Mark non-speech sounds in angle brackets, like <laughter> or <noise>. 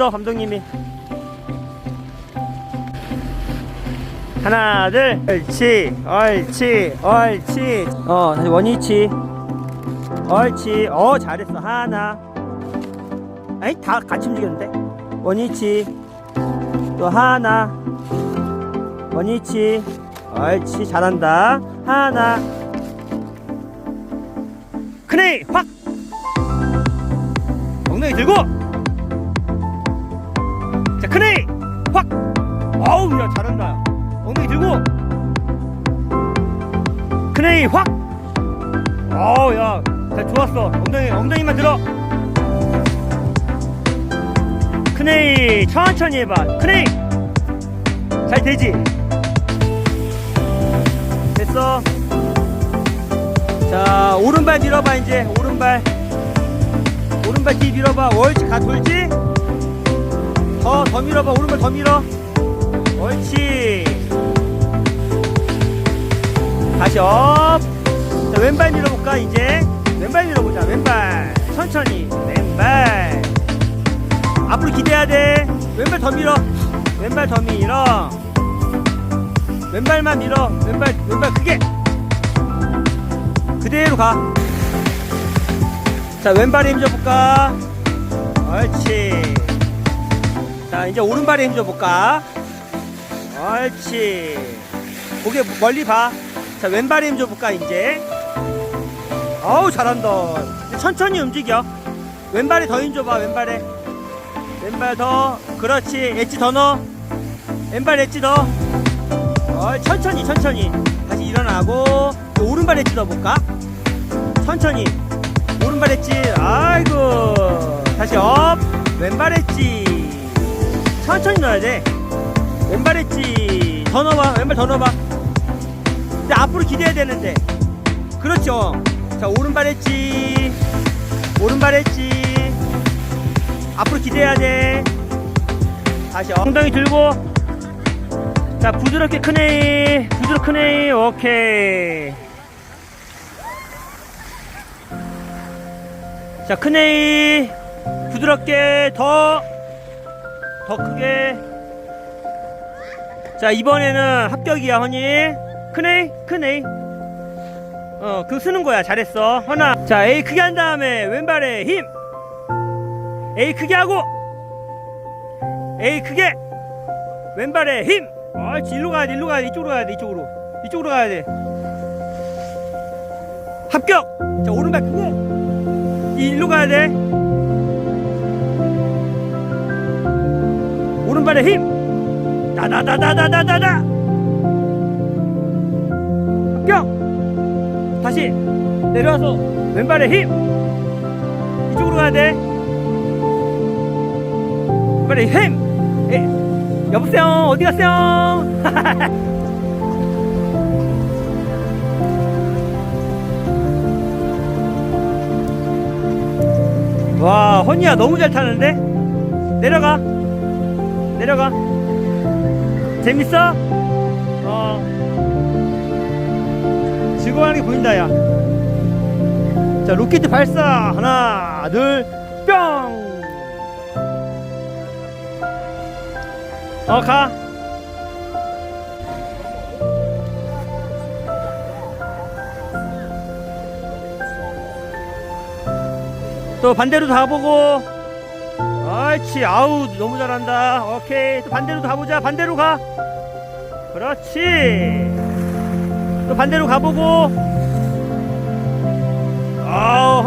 있어 감독님이. 하나 둘 옳지 옳지 옳지. 어 다시 원위치. 옳지 어 잘했어. 하나. 아니 다 같이 움직였는데? 원위치. 또 하나. 원위치. 옳지 잘한다. 하나. 크네 확! 엉덩이 들고 확. 어우 야 잘한다. 엉덩이 들고. 크네 확. 어우 야잘 좋았어. 엉덩이 엉덩이만 들어. 크네 천천히 해봐. 크네 잘 되지? 됐어. 자 오른발 밀어봐 이제. 오른발. 오른발 뒤 밀어봐. 옳지 가 돌지 더 더 밀어봐. 오른발 더 밀어. 옳지. 다시 업. 자, 왼발 밀어볼까 이제? 왼발 밀어보자. 왼발. 천천히. 왼발. 앞으로 기대야 돼. 왼발 더 밀어. 왼발 더 밀어. 왼발만 밀어. 왼발 왼발 크게. 그대로 가. 자, 왼발에 힘줘볼까? 옳지. 자, 이제 오른발에 힘 줘볼까? 옳지. 고개 멀리 봐. 자, 왼발에 힘 줘볼까, 이제? 어우, 잘한다. 천천히 움직여. 왼발에 더 힘 줘봐, 왼발에. 왼발 더. 그렇지. 엣지 더 넣어. 왼발 엣지 더. 어, 천천히, 천천히. 다시 일어나고. 오른발 엣지 넣어볼까? 천천히 오른발 엣지 아이고 천천히 넣어야 돼. 왼발 엣지. 더 넣어봐. 왼발 더 넣어봐. 이제 앞으로 기대야 되는데. 그렇죠. 자 오른발 엣지. 오른발 엣지. 앞으로 기대야 돼. 다시 엉덩이 들고. 자 부드럽게 크네. 부드럽게 크네. 오케이. 자, 큰 A 부드럽게 더, 더 크게. 자, 이번에는 합격이야, 허니. 큰 A, 큰 A. 어, 그거 쓰는 거야. 잘했어. 허나. 자, A 크게 한 다음에 왼발에 힘. A 크게 하고. A 크게. 왼발에 힘. 옳지, 일로 가야 돼, 일로 가야 돼, 이쪽으로 가야 돼, 이쪽으로. 이쪽으로 가야 돼. 합격! 자, 오른발 크게. 일로 가야 돼. 오른발에 힘. 다다다다다다다다. 합격. 다시 내려와서 왼발에 힘. 이쪽으로 가야 돼. 왼발에 힘. 에, 여보세요. 어디 갔어요? <laughs> 와 헌이야 너무 잘 타는데 내려가 내려가. 재밌어? 어. 즐거워하는 게 보인다 야자 로켓 발사. 하나 둘뿅! 어 가. 또 반대로 다 보고 옳지. 아우 너무 잘한다. 오케이. 또 반대로 다 보자. 반대로 가. 그렇지. 또 반대로 가보고. 아우